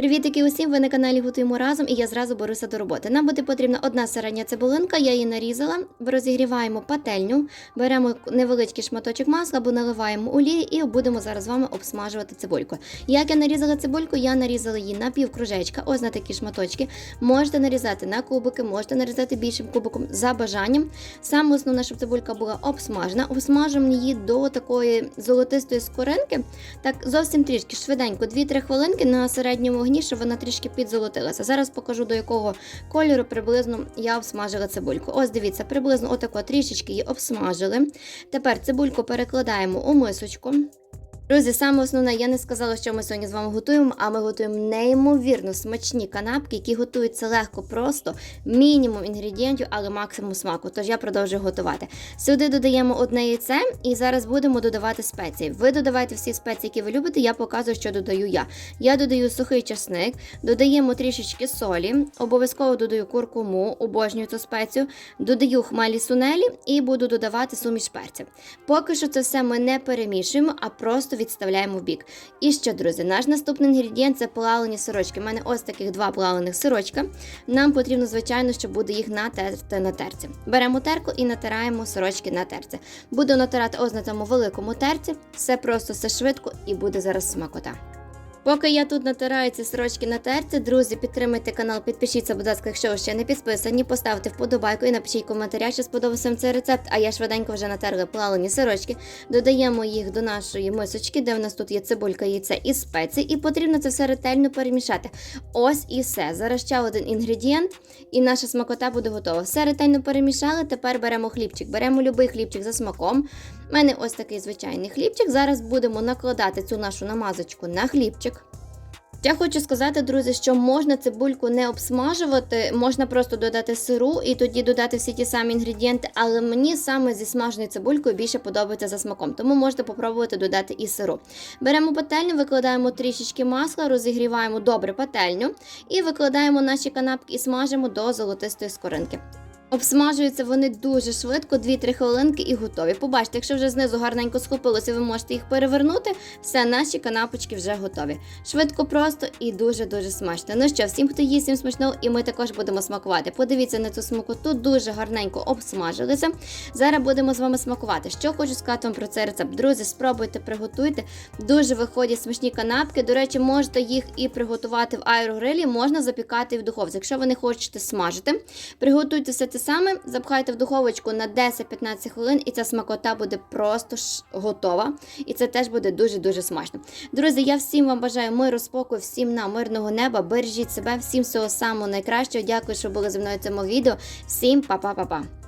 Привітики усім! Ви на каналі Готуємо разом і я зразу беруся до роботи. Нам буде потрібна одна середня цибулинка, я її нарізала. Розігріваємо пательню, беремо невеличкий шматочок масла або наливаємо олії і будемо зараз з вами обсмажувати цибульку. Як я нарізала цибульку, я нарізала її на півкружечка, ось на такі шматочки. Можете нарізати на кубики, можете нарізати більшим кубиком за бажанням. Саме основне, щоб цибулька була обсмажена. Обсмажимо її до такої золотистої скоринки. Так зовсім трішки швиденько, 2-3 хвилинки на середньому вогні, вона трішки підзолотилася. Зараз покажу до якого кольору приблизно я обсмажила цибульку. Ось дивіться, приблизно отако трішечки її обсмажили. Тепер цибульку перекладаємо у мисочку. Друзі, саме основне, я не сказала, що ми сьогодні з вами готуємо, а ми готуємо неймовірно смачні канапки, які готуються легко, просто мінімум інгредієнтів, але максимум смаку. Тож я продовжую готувати. Сюди додаємо одне яйце і зараз будемо додавати спеції. Ви додавайте всі спеції, які ви любите. Я показую, що додаю я. Я додаю сухий часник, додаємо трішечки солі, обов'язково додаю куркуму, обожнюю цю спецію, додаю хмелі сунелі і буду додавати суміш перців. Поки що це все ми не перемішуємо, а просто відставляємо в бік. І що, друзі, наш наступний інгредієнт це плавлені сирочки. У мене ось таких два плавлених сирочка. Нам потрібно, звичайно, що буде їх натерти на терці. Беремо терку і натираємо сирочки на терці. Буду натирати ось на цьому великому терці. Все просто, все швидко і буде зараз смакота. Поки я тут натираю ці сирочки на терці, друзі, підтримайте канал, підпишіться, будь ласка, якщо ви ще не підписані, поставте вподобайку і напишіть коментаря, що сподобався вам цей рецепт. А я швиденько вже натерла плавлені сирочки. Додаємо їх до нашої мисочки, де в нас тут є цибулька, яйце і спеції, і потрібно це все ретельно перемішати. Ось і все. Зараз ще один інгредієнт, і наша смакота буде готова. Все ретельно перемішали. Тепер беремо хлібчик. Беремо будь-який хлібчик за смаком. У мене ось такий звичайний хлібчик. Зараз будемо накладати цю нашу намазочку на хлібчик. Я хочу сказати, друзі, що можна цибульку не обсмажувати, можна просто додати сиру і тоді додати всі ті самі інгредієнти, але мені саме зі смаженою цибулькою більше подобається за смаком, тому можете попробувати додати і сиру. Беремо пательню, викладаємо трішечки масла, розігріваємо добре пательню і викладаємо наші канапки і смажимо до золотистої скоринки. Обсмажуються вони дуже швидко, 2-3 хвилинки і готові. Побачите, якщо вже знизу гарненько схопилося, ви можете їх перевернути. Все, наші канапочки вже готові. Швидко, просто і дуже-дуже смачно. Ну що, всім, хто їсть, всім смачного, і ми також будемо смакувати. Подивіться на цю смакоту, дуже гарненько обсмажилися. Зараз будемо з вами смакувати. Що хочу сказати вам про цей рецепт. Друзі, спробуйте, приготуйте. Дуже виходять смачні канапки. До речі, можете їх і приготувати в аерогрилі, можна запікати в духовці. Якщо ви не хочете смажити, приготуйте все це саме, запхайте в духовочку на 10-15 хвилин, і ця смакота буде просто ж готова. І це теж буде дуже-дуже смачно. Друзі, я всім вам бажаю миру, спокою, всім нам мирного неба. Бережіть себе, всім всього самого найкращого. Дякую, що були зі мною в цьому відео. Всім па-па-па-па.